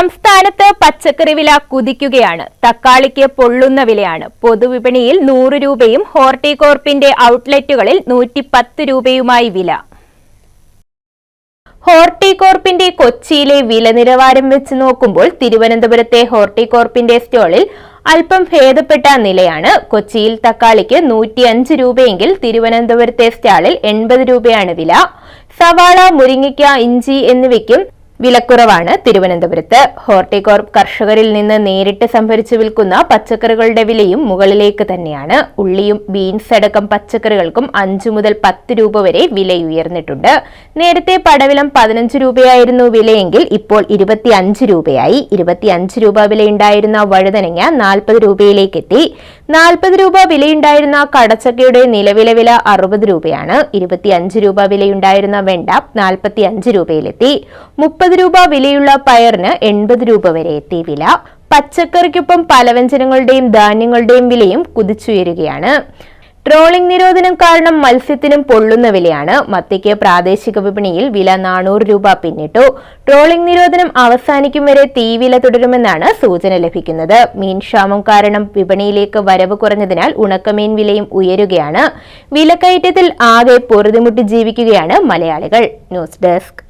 സംസ്ഥാനത്ത് പച്ചക്കറി വില കുതിക്കുകയാണ്. തക്കാളിക്ക് പൊള്ളുന്ന വിലയാണ്. പൊതുവിപണിയിൽ നൂറ് രൂപയും ഹോർട്ടികോർപ്പിന്റെ ഔട്ട്ലെറ്റുകളിൽ നൂറ്റി പത്ത് രൂപയുമായി വില. ഹോർട്ടികോർപ്പിന്റെ കൊച്ചിയിലെ വില നിലവാരം വെച്ച് നോക്കുമ്പോൾ തിരുവനന്തപുരത്തെ ഹോർട്ടികോർപ്പിന്റെ സ്റ്റോളിൽ അല്പം ഭേദപ്പെട്ട നിലയാണ്. കൊച്ചിയിൽ തക്കാളിക്ക് നൂറ്റി അഞ്ച് രൂപയെങ്കിൽ തിരുവനന്തപുരത്തെ സ്റ്റാളിൽ എൺപത് രൂപയാണ് വില. സവാള മുരിങ്ങയ്ക്ക ഇഞ്ചി എന്നിവയ്ക്കും വിലക്കുറവാണ് തിരുവനന്തപുരത്ത്. ഹോർട്ടികോർപ്പ് കർഷകരിൽ നിന്ന് നേരിട്ട് സംഭരിച്ചു വിൽക്കുന്ന പച്ചക്കറികളുടെ വിലയും മുകളിലേക്ക് തന്നെയാണ്. ഉള്ളിയും ബീൻസ് അടക്കം പച്ചക്കറികൾക്കും അഞ്ചു മുതൽ പത്ത് രൂപ വരെ വിലയുയർന്നിട്ടുണ്ട്. നേരത്തെ പടവിലം പതിനഞ്ച് രൂപയായിരുന്നു വിലയെങ്കിൽ ഇപ്പോൾ ഇരുപത്തിയഞ്ച് രൂപയായി. ഇരുപത്തിയഞ്ച് രൂപ വിലയുണ്ടായിരുന്ന വഴുതനങ്ങ നാൽപ്പത് രൂപയിലേക്ക് എത്തി നാൽപ്പത് രൂപ വിലയുണ്ടായിരുന്ന കടച്ചക്കയുടെ നിലവിലെ വില അറുപത് രൂപയാണ്. ഇരുപത്തിയഞ്ച് രൂപ വിലയുണ്ടായിരുന്ന വെണ്ട നാൽപ്പത്തി അഞ്ച് രൂപയിലെത്തി. മുപ്പത് രൂപ വിലയുള്ള പയറിന് എൺപത് രൂപ വരെ എത്തി വില. പച്ചക്കറിക്കൊപ്പം പലവ്യഞ്ജനങ്ങളുടെയും ധാന്യങ്ങളുടെയും വിലയും കുതിച്ചുയരുകയാണ്. ട്രോളിംഗ് നിരോധനം കാരണം മത്സ്യത്തിനും പൊള്ളുന്ന വിലയാണ്. മത്തിക്ക് പ്രാദേശിക വിപണിയിൽ വില നാനൂറ് രൂപ പിന്നിട്ടു. ട്രോളിംഗ് നിരോധനം അവസാനിക്കും വരെ തീവില തുടരുമെന്നാണ് സൂചന ലഭിക്കുന്നത്. മീൻക്ഷാമം കാരണം വിപണിയിലേക്ക് വരവ് കുറഞ്ഞതിനാൽ ഉണക്കമീൻ വിലയും ഉയരുകയാണ്. വിലക്കയറ്റത്തിൽ ആകെ പൊറുതിമുട്ടി ജീവിക്കുകയാണ് മലയാളികൾ. News desk.